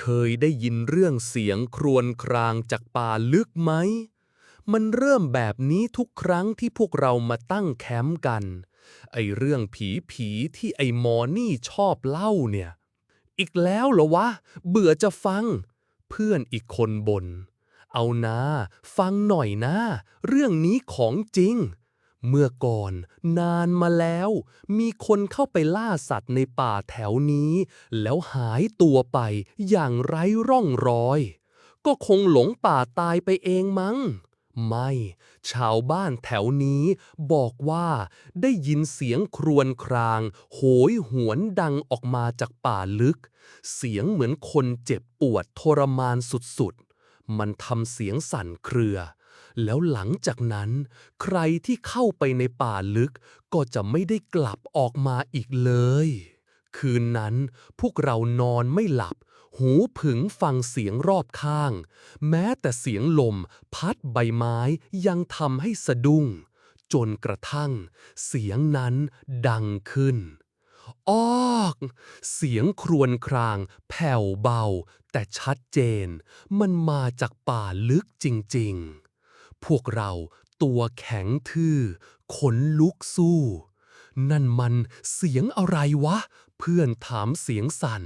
เคยได้ยินเรื่องเสียงครวญครางจากป่าลึกไหม มันเริ่มแบบนี้ทุกครั้งที่พวกเรามาตั้งแคมป์กัน ไอเรื่องผีผีที่ไอหมอนี่ชอบเล่าเนี่ย อีกแล้วเหรอวะ เบื่อจะฟัง เพื่อนอีกคนบน่นเอานะฟังหน่อยนะ เรื่องนี้ของจริง เมื่อก่อนนานมาแล้ว มีคนเข้าไปล่าสัตว์ในป่าแถวนี้ แล้วหายตัวไปอย่างไร้ร่องรอย ก็คงหลงป่าตายไปเองมั้ง ไม่ ชาวบ้านแถวนี้บอกว่าได้ยินเสียงครวญคราง โหยหวนดังออกมาจากป่าลึก เสียงเหมือนคนเจ็บปวดทรมานสุดๆ มันทำเสียงสั่นเครือ แล้วหลังจากนั้น ใครที่เข้าไปในป่าลึกก็จะไม่ได้กลับออกมาอีกเลย คืนนั้นพวกเรานอนไม่หลับ หูผึ่งฟังเสียงรอบข้าง แม้แต่เสียงลมพัดใบไม้ยังทำให้สะดุ้ง จนกระทั่ง เสียงนั้นดังขึ้น ออก เสียงครวญคราง แผ่วเบา แต่ชัดเจน มันมาจากป่าลึกจริงๆ พวกเราตัวแข็งทื่อ ขนลุกสู้ นั่นมันเสียงอะไรวะ เพื่อนถามเสียงสั่น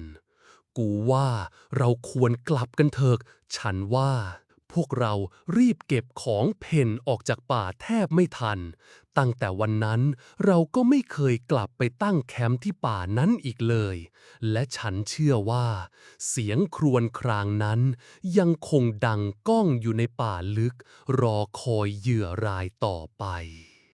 กูว่าเราควรกลับกันเถอะ ฉันว่า พวกเรารีบเก็บของเพ่นออกจากป่าแทบไม่ทัน ตั้งแต่วันนั้นเราก็ไม่เคยกลับไปตั้งแคมป์ที่ป่านั้นอีกเลย และฉันเชื่อว่า เสียงครวญครางนั้น ยังคงดังก้องอยู่ในป่าลึก รอคอยเหยื่อรายต่อไป